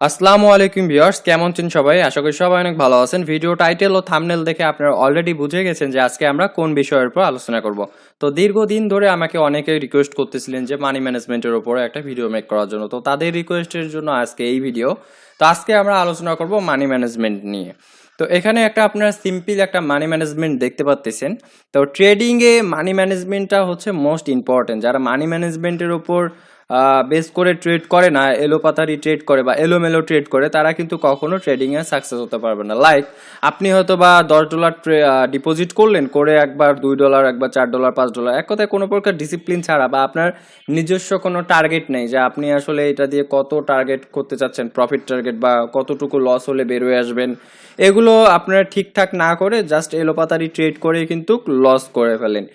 আসসালামু আলাইকুম ভিউয়ার্স, কেমন আছেন সবাই? আশা করি সবাই অনেক ভালো আছেন। ভিডিও টাইটেল ও থাম্বনেল দেখে আপনারা অলরেডি বুঝে গেছেন যে আজকে আমরা কোন বিষয়ের উপর আলোচনা করব। তো দীর্ঘদিন ধরে আমাকে অনেকে রিকোয়েস্ট করতেছিলেন যে মানি ম্যানেজমেন্টের উপরে একটা ভিডিও মেক করার জন্য। তো তাদের রিকোয়েস্টের জন্য আজকে এই ভিডিও তো আজকে আমরা আলোচনা করব মানি ম্যানেজমেন্ট নিয়ে। তো এখানে একটা আপনারা সিম্পল একটা মানি ম্যানেজমেন্ট দেখতে পাচ্ছেন তো ট্রেডিংয়ে মানি ম্যানেজমেন্টটা হচ্ছে মোস্ট ইম্পর্টেন্ট যারা মানি ম্যানেজমেন্টের উপর বেস করে ট্রেড করে না, এলোপাতারি ট্রেড করে বা এলোমেলো ট্রেড করে, তারা কিন্তু কখনো ট্রেডিংয়ে সাকসেস হতে পারবে না। লাইক আপনি হয়তো বা দশ ডলার ডিপোজিট করলেন, করে একবার দুই ডলার একবার চার ডলার পাঁচ ডলার এক কথায় কোনো প্রকার ডিসিপ্লিন ছাড়া বা আপনার নিজস্ব কোনো টার্গেট নেই যে আপনি আসলে এটা দিয়ে কত টার্গেট করতে চাচ্ছেন প্রফিট টার্গেট বা কতটুকু লস হলে বেরোয় আসবেন, এগুলো আপনারা ঠিকঠাক না করে জাস্ট এলোপাতারি ট্রেড করে কিন্তু লস করে ফেলেন।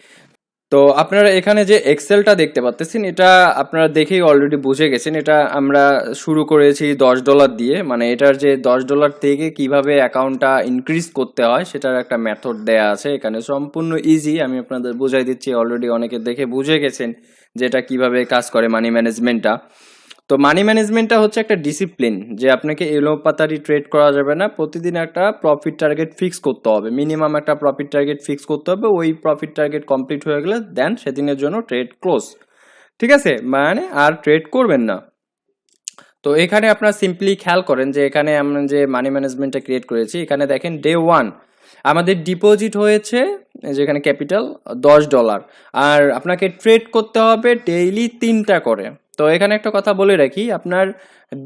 তো আপনারা এখানে যে এক্সেলটা দেখতে পাচ্ছেন এটা আপনারা দেখেই অলরেডি বুঝে গেছেন। এটা আমরা শুরু করেছি দশ ডলার দিয়ে। মানে এটার যে দশ ডলার থেকে কীভাবে অ্যাকাউন্টটা ইনক্রিজ করতে হয়, সেটার একটা মেথড দেয়া আছে। এখানে সম্পূর্ণ ইজি আমি আপনাদের বুঝাই দিচ্ছি। অলরেডি অনেকে দেখে বুঝে গেছেন যে এটা কীভাবে কাজ করে মানি ম্যানেজমেন্টটা তো মানি ম্যানেজমেন্টটা হচ্ছে একটা ডিসিপ্লিন যে আপনাকে এলোপাতারি ট্রেড করা যাবে না। প্রতিদিন একটা প্রফিট টার্গেট ফিক্স করতে হবে। মিনিমাম একটা প্রফিট টার্গেট ফিক্স করতে হবে। ওই প্রফিট টার্গেট কমপ্লিট হয়ে গেলে দেন সেদিনের জন্য ট্রেড ক্লোজ ঠিক আছে? মানে আর ট্রেড করবেন না। তো এখানে আপনারা সিম্পলি খেয়াল করেন যে এখানে আমরা যে মানি ম্যানেজমেন্টটা ক্রিয়েট করেছি, এখানে দেখেন ডে ওয়ান আমাদের ডিপোজিট হয়েছে, যেখানে ক্যাপিটাল দশ ডলার আর আপনাকে ট্রেড করতে হবে ডেইলি তিনটা করে। তো এখানে একটা কথা বলে রাখি, আপনার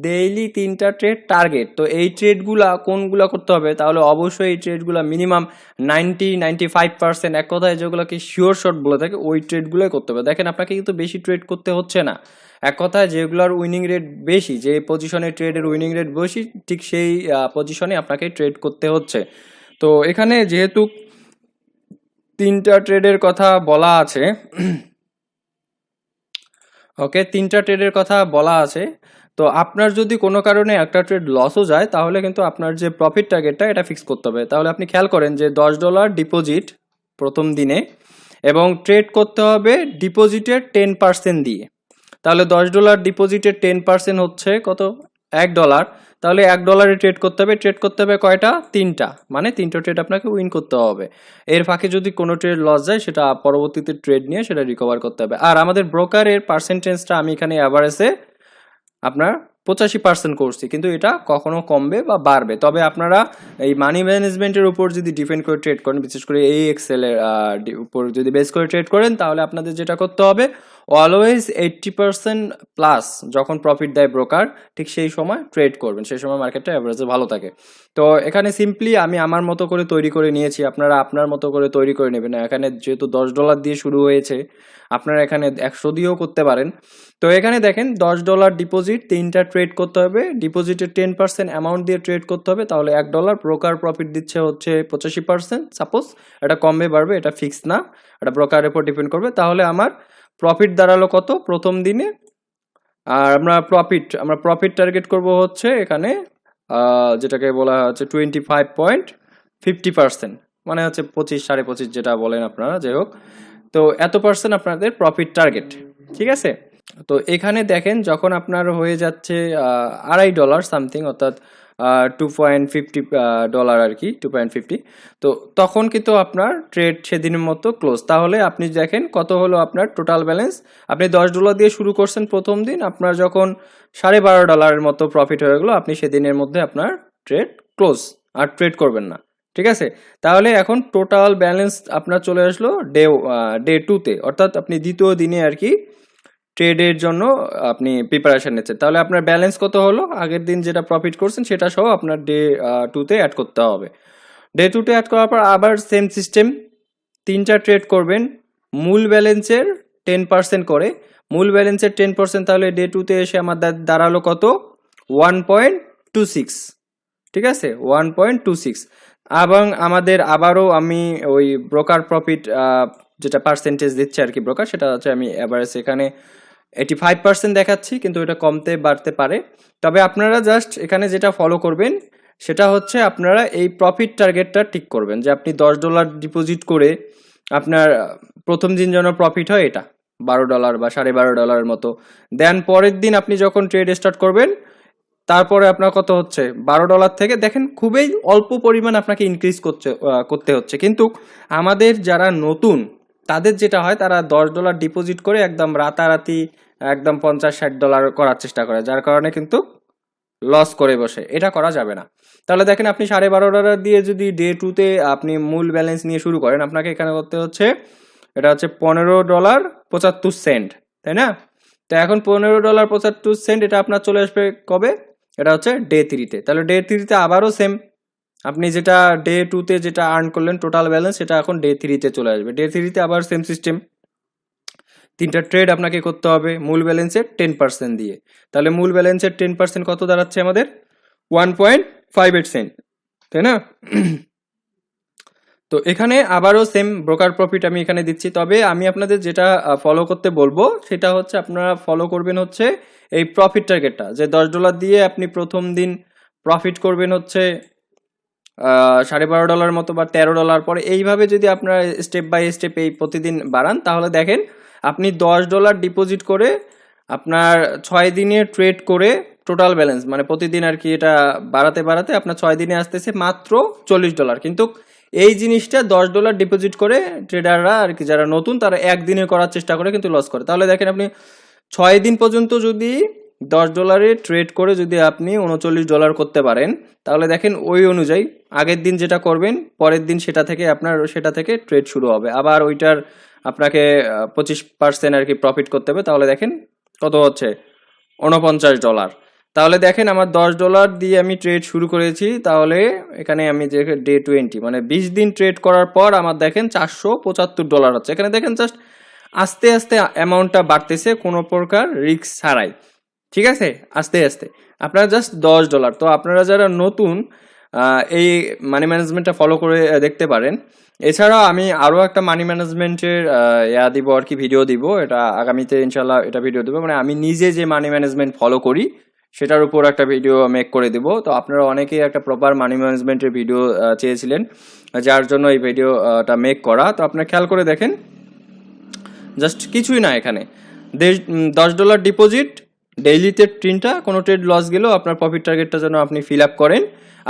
ডেইলি তিনটা ট্রেড টার্গেট তো এই ট্রেডগুলা কোনগুলো করতে হবে? তাহলে অবশ্যই এই ট্রেডগুলো minimum ninety ninety five percent এক কথায় যেগুলোকে শিওর শর্ট বলে থাকে, ওই ট্রেডগুলোই করতে হবে। দেখেন, আপনাকে কিন্তু বেশি ট্রেড করতে হচ্ছে না। এক কথায় যেগুলোর উইনিং রেট বেশি, যে পজিশনে ট্রেডের উইনিং রেট বেশি, ঠিক সেই পজিশনে আপনাকে ট্রেড করতে হচ্ছে। তো এখানে যেহেতু তিনটা ট্রেডের কথা বলা আছে ওকে তিনটা ট্রেডের কথা বলা আছে। তো আপনার যদি কোনো কারণে একটা ট্রেড লসও যায়, তাহলে কিন্তু আপনার যে প্রফিট টার্গেটটা এটা ফিক্স করতে হবে। তাহলে আপনি খেয়াল করেন যে দশ ডলার ডিপোজিট প্রথম দিনে এবং ট্রেড করতে হবে ডিপোজিটের টেন পার্সেন্ট দিয়ে। তাহলে দশ ডলার ডিপোজিটের টেন পার্সেন্ট হচ্ছে কত? এক ডলার তাহলে এক ডলারে ট্রেড করতে হবে ট্রেড করতে হবে কয়টা? তিনটা। মানে তিনটা ট্রেড আপনাকে উইন করতে হবে। এর ফাঁকে যদি কোনো ট্রেড লস যায়, সেটা পরবর্তীতে ট্রেড নিয়ে সেটা রিকভার করতে হবে। আর আমাদের ব্রোকারের পার্সেন্টেজটা আমি এখানে অ্যাভারেজে আপনার পঁচাশি পার্সেন্ট করছি। কিন্তু এটা কখনো কমবে বা বাড়বে। তবে আপনারা এই মানি ম্যানেজমেন্টের উপর যদি ডিপেন্ড করে ট্রেড করেন, বিশেষ করে এই এক্সেলের উপর যদি বেস করে ট্রেড করেন, তাহলে আপনাদের যেটা করতে হবে অলওয়েজ এইট্টি পার্সেন্ট প্লাস যখন প্রফিট দেয় ব্রোকার ঠিক সেই সময় ট্রেড করবেন। সেই সময় মার্কেটটা অ্যাভারেজে ভালো থাকে। তো এখানে সিম্পলি আমি আমার মতো করে তৈরি করে নিয়েছি। আপনারা আপনার মতো করে তৈরি করে নেবেন। এখানে যেহেতু দশ ডলার দিয়ে শুরু হয়েছে, আপনারা এখানে একশো দিয়েও করতে পারেন। তো এখানে দেখেন, দশ ডলার ডিপোজিট তিনটা ট্রেড করতে হবে। ডিপোজিটের টেন পার্সেন্ট অ্যামাউন্ট দিয়ে ট্রেড করতে হবে। তাহলে এক ডলার ব্রোকার প্রফিট দিচ্ছে হচ্ছে পঁচাশি পার্সেন্ট সাপোজ এটা কমবে, বাড়বে, এটা ফিক্স না। এটা ব্রোকারের উপর ডিপেন্ড করবে। তাহলে আমার প্রফিট দাঁড়াল কত? প্রথম দিনে। আর আমরা প্রফিট আমরা প্রফিট টার্গেট করব হচ্ছে এখানে যেটাকে বলা হচ্ছে twenty five point fifty percent মানে হচ্ছে পঁচিশ, সাড়ে পঁচিশ যেটা বলেন আপনারা, যাই হোক। তো এত পার্সেন্ট আপনাদের প্রফিট টার্গেট ঠিক আছে? তো এখানে দেখেন যখন আপনার হয়ে যাচ্ছে আড়াই ডলার সামথিং অর্থাৎ টু পয়েন্ট ফিফটি ডলার আর কি টু পয়েন্ট ফিফটি তো তখন কিন্তু আপনার ট্রেড সেদিনের মতো ক্লোজ তাহলে আপনি দেখেন কত হলো আপনার টোটাল ব্যালেন্স আপনি দশ ডলার দিয়ে শুরু করছেন প্রথম দিন, আপনার যখন সাড়ে বারো ডলারের মতো প্রফিট হয়ে গেলো, আপনি সেদিনের মধ্যে আপনার ট্রেড ক্লোজ আর ট্রেড করবেন না। ঠিক আছে? তাহলে এখন টোটাল ব্যালেন্স আপনার চলে আসলো ডে ডে টুতে অর্থাৎ আপনি দ্বিতীয় দিনে আর কি ট্রেডের জন্য আপনি প্রিপারেশন নিচ্ছেন। তাহলে আপনার ব্যালেন্স কত হলো? আগের দিন যেটা প্রফিট করছেন সেটা সহ আপনার ডে টুতে অ্যাড করতে হবে। ডে টুতে অ্যাড করার পর আবার সেম সিস্টেম তিনটা ট্রেড করবেন। মূল ব্যালেন্সের টেন পার্সেন্ট করে। মূল ব্যালেন্সের টেন পার্সেন্ট তাহলে ডে টুতে এসে আমার দাঁড়াল কত? ওয়ান পয়েন্ট টু সিক্স ঠিক আছে? ওয়ান পয়েন্ট টু সিক্স এবং আমাদের আবারও আমি ওই ব্রোকার প্রফিট যেটা পার্সেন্টেজ দিচ্ছে আর কি ব্রোকার সেটা হচ্ছে আমি এভারেজ এখানে এইটি ফাইভ পার্সেন্ট দেখাচ্ছি, কিন্তু এটা কমতে বাড়তে পারে। তবে আপনারা জাস্ট এখানে যেটা ফলো করবেন, সেটা হচ্ছে আপনারা এই প্রফিট টার্গেটটা ঠিক করবেন, যে আপনি দশ ডলার ডিপোজিট করে আপনার, প্রথম দিন যেন প্রফিট হয় এটা, বারো ডলার বা সাড়ে বারো ডলারের মতো। দেন পরের দিন আপনি যখন ট্রেড স্টার্ট করবেন, তারপরে আপনার কত হচ্ছে? বারো ডলার থেকে, দেখেন খুবই অল্প পরিমাণ আপনাকে ইনক্রিজ করছে করতে হচ্ছে। কিন্তু আমাদের যারা নতুন তাদের যেটা হয়, তারা দশ ডলার ডিপোজিট করে একদম রাতারাতি, একদম পঞ্চাশ, ষাট ডলার করার চেষ্টা করে, যার কারণে কিন্তু লস করে বসে। এটা করা যাবে না। তাহলে দেখেন আপনি সাড়ে বারো ডলার দিয়ে যদি ডে টুতে আপনি মূল ব্যালেন্স নিয়ে শুরু করেন, আপনাকে এখানে করতে হচ্ছে, এটা হচ্ছে পনেরো ডলার পঁচাত্তর সেন্ট তাই না? তো এখন পনেরো ডলার পঁচাত্তর সেন্ট এটা আপনার চলে আসবে কবে? এটা হচ্ছে ডে থ্রিতে তাহলে ডে থ্রিতে আবারও সেম আপনি যেটা ডে টুতে যেটা আর্ন করলেন টোটাল ব্যালেন্স সেটা এখন ডে থ্রিতে চলে আসবে। ডে থ্রিতে আবার সেম সিস্টেম তিনটা ট্রেড আপনাকে করতে হবে মূল ব্যালেন্সের টেন পার্সেন্ট দিয়ে। তাহলে মূল ব্যালেন্সের টেন পার্সেন্ট কত দাঁড়াচ্ছে আমাদের? One point five eight cent তাই না? তো এখানে আবারও সেম ব্রোকার প্রফিট আমি এখানে দিচ্ছি। তবে আমি আপনাদের যেটা ফলো করতে বলব, সেটা হচ্ছে আপনারা ফলো করবেন হচ্ছে এই প্রফিট টার্গেটটা যে দশ ডলার দিয়ে আপনি প্রথম দিন প্রফিট করবেন হচ্ছে সাড়ে বারো ডলার মতো বা তেরো ডলার পরে এইভাবে যদি আপনারা স্টেপ বাই স্টেপ এই প্রতিদিন বাড়ান, তাহলে দেখেন আপনি দশ ডলার ডিপোজিট করে আপনার ছয় দিনে ট্রেড করে টোটাল ব্যালেন্স মানে প্রতিদিন আর কি এটা বাড়াতে বাড়াতে আপনার ছয় দিনে আসতেছে মাত্র চল্লিশ ডলার। কিন্তু এই জিনিসটা দশ ডলার ডিপোজিট করে ট্রেডাররা আর কি যারা নতুন, তারা একদিনে করার চেষ্টা করে কিন্তু লস করে। তাহলে দেখেন আপনি ছয় দিন পর্যন্ত যদি দশ ডলারে ট্রেড করে যদি আপনি উনচল্লিশ ডলার করতে পারেন, তাহলে দেখেন ওই অনুযায়ী আগের দিন যেটা করবেন, পরের দিন সেটা থেকে আপনার, সেটা থেকে ট্রেড শুরু হবে। আবার ওইটার আপনাকে পঁচিশ পার্সেন্ট আর কি প্রফিট করতে হবে, তাহলে দেখেন কত হচ্ছে? উনপঞ্চাশ ডলার। তাহলে দেখেন আমার দশ ডলার দিয়ে আমি ট্রেড শুরু করেছি, তাহলে এখানে আমি যে ডে টোয়েন্টি মানে বিশ দিন ট্রেড করার পর আমার দেখেন চারশো পঁচাত্তর ডলার হচ্ছে। এখানে দেখেন জাস্ট আস্তে আস্তে অ্যামাউন্টটা বাড়তেছে, কোনো প্রকার রিস্ক ছাড়াই। ঠিক আছে? আস্তে আস্তে। আপনারা জাস্ট দশ ডলার তো আপনারা যারা নতুন এই মানি ম্যানেজমেন্টটা ফলো করে দেখতে পারেন। এছাড়া আমি আরও একটা মানি ম্যানেজমেন্টের ইয়া দিব আর কি ভিডিও দিব। এটা আগামীতে ইনশাল্লাহ এটা ভিডিও দেবো। মানে আমি নিজে যে মানি ম্যানেজমেন্ট ফলো করি, সেটার উপর একটা ভিডিও মেক করে দিব। তো আপনারা অনেকেই একটা প্রপার মানি ম্যানেজমেন্টের ভিডিও চেয়েছিলেন, যার জন্য এই ভিডিওটা মেক করা। তো আপনারা খেয়াল করে দেখেন। জাস্ট কিছুই না এখানে। দেশ- দশ ডলার ডিপোজিট ডেইলিতে তিনটা, কোনো ট্রেড লস গেলেও আপনার প্রফিট টার্গেটটা যেন আপনি ফিল আপ করেন।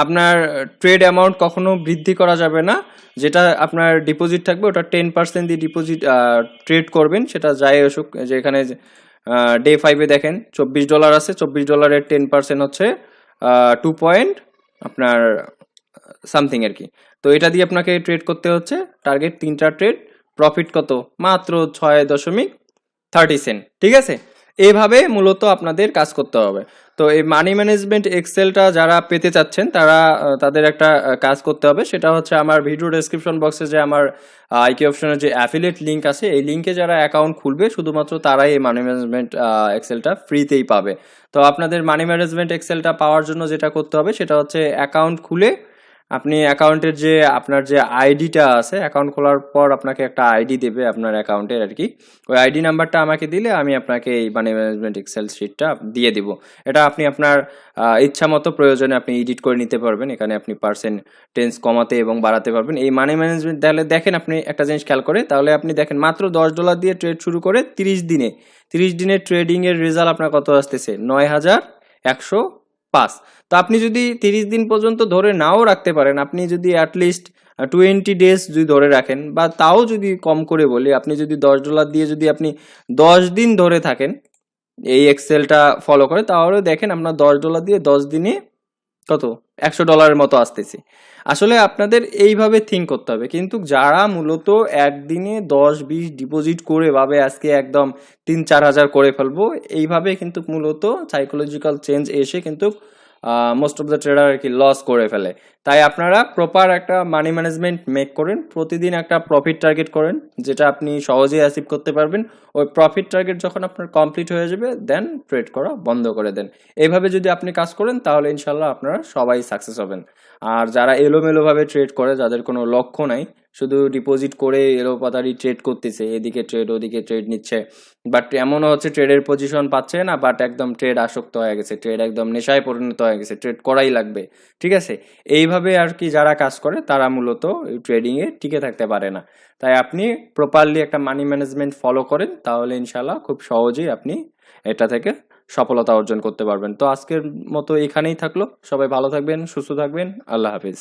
আপনার ট্রেড অ্যামাউন্ট কখনো বৃদ্ধি করা যাবে না। যেটা আপনার ডিপোজিট থাকবে, ওটা টেন পার্সেন্ট দিয়ে ডিপোজিট ট্রেড করবেন, সেটা যাই অসুখ যে এখানে ডে ফাইভে দেখেন, চব্বিশ ডলার আছে, চব্বিশ ডলারের টেন পার্সেন্ট হচ্ছে টু পয়েন্ট আপনার সামথিং আর কি। তো এটা দিয়ে আপনাকে ট্রেড করতে হচ্ছে টার্গেট তিনটা ট্রেড প্রফিট কত? মাত্র ছয় দশমিক থার্টি সেন্ট ঠিক আছে? এইভাবে মূলত আপনাদের কাজ করতে হবে। তো এই মানি ম্যানেজমেন্ট এক্সেলটা যারা পেতে চাচ্ছেন, তারা তাদের একটা কাজ করতে হবে। সেটা হচ্ছে আমার ভিডিও ডেসক্রিপশন বক্সে যে আমার আইকি অপশনের যে অ্যাফিলেট লিঙ্ক আছে, এই লিঙ্কে যারা অ্যাকাউন্ট খুলবে, শুধুমাত্র তারাই এই মানি ম্যানেজমেন্ট এক্সেলটা ফ্রিতেই পাবে। তো আপনাদের মানি ম্যানেজমেন্ট এক্সেলটা পাওয়ার জন্য যেটা করতে হবে, সেটা হচ্ছে অ্যাকাউন্ট খুলে আপনি অ্যাকাউন্টের যে আপনার যে আইডিটা আছে অ্যাকাউন্ট খোলার পর আপনাকে একটা আইডি দেবে আপনার অ্যাকাউন্টের আর কি ওই আইডি নাম্বারটা আমাকে দিলে আমি আপনাকে এই মানি ম্যানেজমেন্ট এক্সেল শিটটা দিয়ে দিব। এটা আপনি আপনার ইচ্ছা মতো প্রয়োজনে আপনি এডিট করে নিতে পারবেন। এখানে আপনি পার্সেন্ট টেন্স কমাতে এবং বাড়াতে পারবেন। এই মানি ম্যানেজমেন্ট তাহলে দেখেন আপনি একটা জিনিস খেয়াল করে, তাহলে আপনি দেখেন মাত্র দশ ডলার দিয়ে ট্রেড শুরু করে তিরিশ দিনে। তিরিশ দিনের ট্রেডিংয়ের রেজাল্ট আপনার কত আসতেছে? নয় হাজার একশো পাঁচ। তো আপনি যদি তিরিশ দিন পর্যন্ত ধরে নাও রাখতে পারেন, আপনি যদি অ্যাটলিস্ট টোয়েন্টি ডেজ যদি ধরে রাখেন বা তাও যদি কম করে বলি, আপনি যদি দশ ডলার দিয়ে যদি আপনি দশ দিন ধরে থাকেন, এই এক্সেলটা ফলো করে, তাহলে দেখেন আপনার দশ ডলার দিয়ে দশ দিনে কত? একশো ডলারের মতো আসতেছে। আসলে আপনাদের এইভাবে থিঙ্ক করতে হবে। কিন্তু যারা মূলত একদিনে দশ, বিশ ডিপোজিট করে ভাবে আজকে একদম তিন, চার হাজার করে ফেলব, এইভাবে কিন্তু মূলত সাইকোলজিক্যাল চেঞ্জ এসে কিন্তু মোস্ট অফ দ্য ট্রেডার আর কি লস করে ফেলে। তাই আপনারা প্রপার একটা মানি ম্যানেজমেন্ট মেক করেন, প্রতিদিন একটা প্রফিট টার্গেট করেন, যেটা আপনি সহজেই অ্যাচিভ করতে পারবেন। ওই প্রফিট টার্গেট যখন আপনার কমপ্লিট হয়ে যাবে দেন ট্রেড করা বন্ধ করে দেন। এইভাবে যদি আপনি কাজ করেন, তাহলে ইনশাল্লাহ আপনারা সবাই সাকসেস হবেন। আর যারা এলোমেলোভাবে ট্রেড করে, যাদের কোনো লক্ষ্য নাই শুধু ডিপোজিট করে এলো পাতারি ট্রেড করতেছে, এদিকে ট্রেড ওদিকে ট্রেড নিচ্ছে। বাট এমনও হচ্ছে ট্রেডের পজিশন পাচ্ছে না বাট একদম ট্রেড আসক্ত হয়ে গেছে ট্রেড একদম নেশায় পরিণত হয়ে গেছে ট্রেড করাই লাগবে, ঠিক আছে? এইভাবে আর কি যারা কাজ করে, তারা মূলত ট্রেডিংয়ে টিকে থাকতে পারে না। তাই আপনি প্রপারলি একটা মানি ম্যানেজমেন্ট ফলো করেন, তাহলে ইনশাল্লাহ খুব সহজেই আপনি এটা থেকে সফলতা অর্জন করতে পারবেন। তো আজকের মতো এখানেই থাকল। সবাই ভালো থাকবেন, সুস্থ থাকবেন। আল্লাহ হাফিজ।